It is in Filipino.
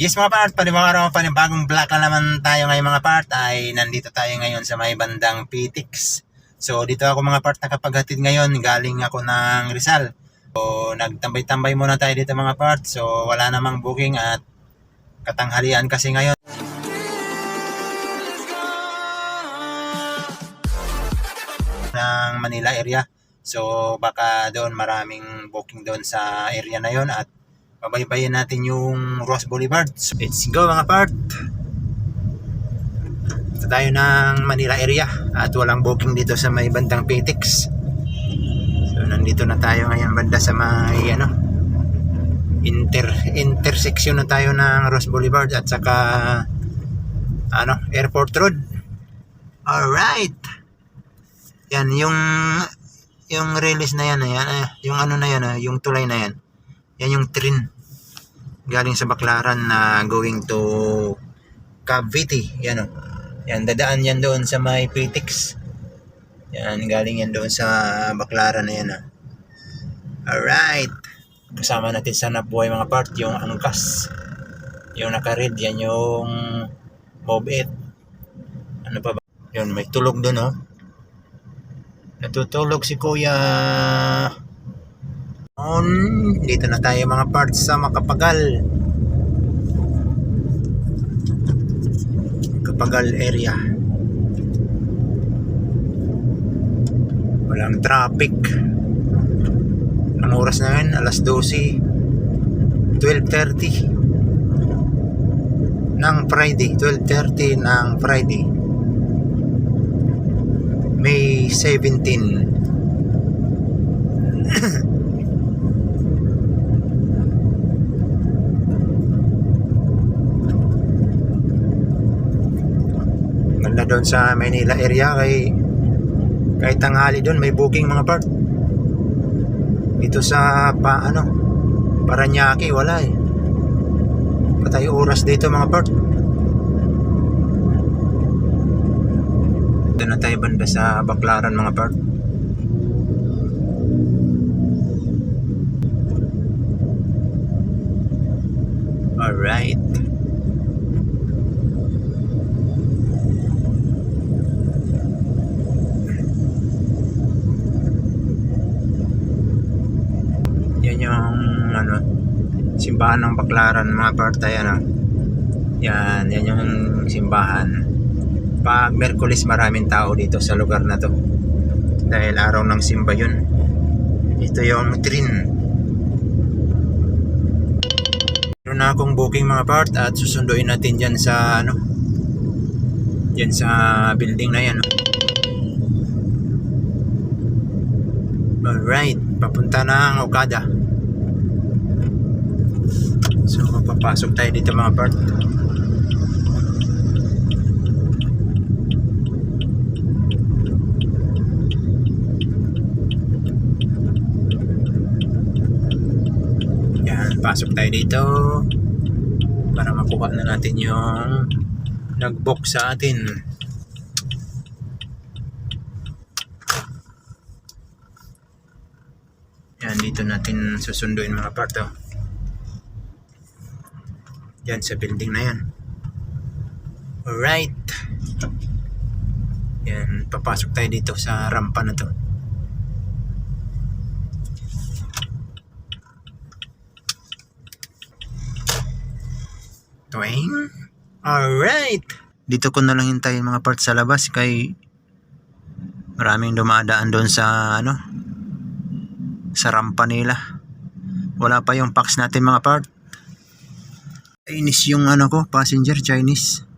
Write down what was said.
Yes mga part, panibang panibagong vlog na naman tayo ngayon mga part ay nandito tayo ngayon sa may bandang PTX. So dito ako mga part nakapaghatid ngayon, galing ako ng Rizal. So nagtambay-tambay muna tayo dito mga part. So wala namang booking at katanghalian kasi ngayon. ng Manila area. So baka doon maraming booking doon sa area na yon at babaybayin natin yung Ross Boulevard. So, let's go mga part! Ito tayo ng Manila area at walang booking dito sa may bandang Petix. So nandito na tayo ngayon banda sa may ano inter intersection na tayo ng Ross Boulevard at saka ano Airport Road. Alright! Yan yung yung release na yan, ayan, eh, yung ano na yan, ah, yung tulay na yan. Yan yung train galing sa Baclaran na going to Cavite. Yan o. Yan, dadaan yan doon sa may Petix. Yan, galing yan doon sa Baclaran na yan. ah. Alright. Kasama natin sa nabuhay mga part, yung angkas. Yung naka-red, yan yung Mobit. Ano pa ba? Yun, may tulog doon oh. Natutulog si Kuya. On, dito na tayo mga parts sa Makapagal. Makapagal area. Walang traffic. Ang oras na yun? Alas 12. 12.30 ng Friday. 12.30 ng Friday. May 17. doon sa Manila area kay kahit tanghali doon may booking mga part. Dito sa pa ano Paranaque wala eh. Patay oras dito mga part. Doon na tayo banda sa Baclaran mga part. Alright. Yan yung ano simbahan ng Baclaran mga part ay ano. Yan, yan yung simbahan. Pag Merkulis maraming tao dito sa lugar na to. Dahil araw ng simba yun. Ito yung train. Meron na akong booking mga part at susunduin natin dyan sa ano dyan sa building na yan. Alright, papunta ng Okada. So, papasok tayo dito mga part. Yan, pasok tayo dito para makuha na natin yung nag-book sa atin. Yan, dito natin susunduin mga part. Oh. Yan sa building na yan. Alright. Yan, papasok tayo dito sa rampa na to. Twing. Alright. Dito ko na lang hintayin mga parts sa labas kay maraming dumadaan doon sa ano sa rampa nila. Wala pa yung packs natin mga part. Chinese yung ano ko, passenger Chinese.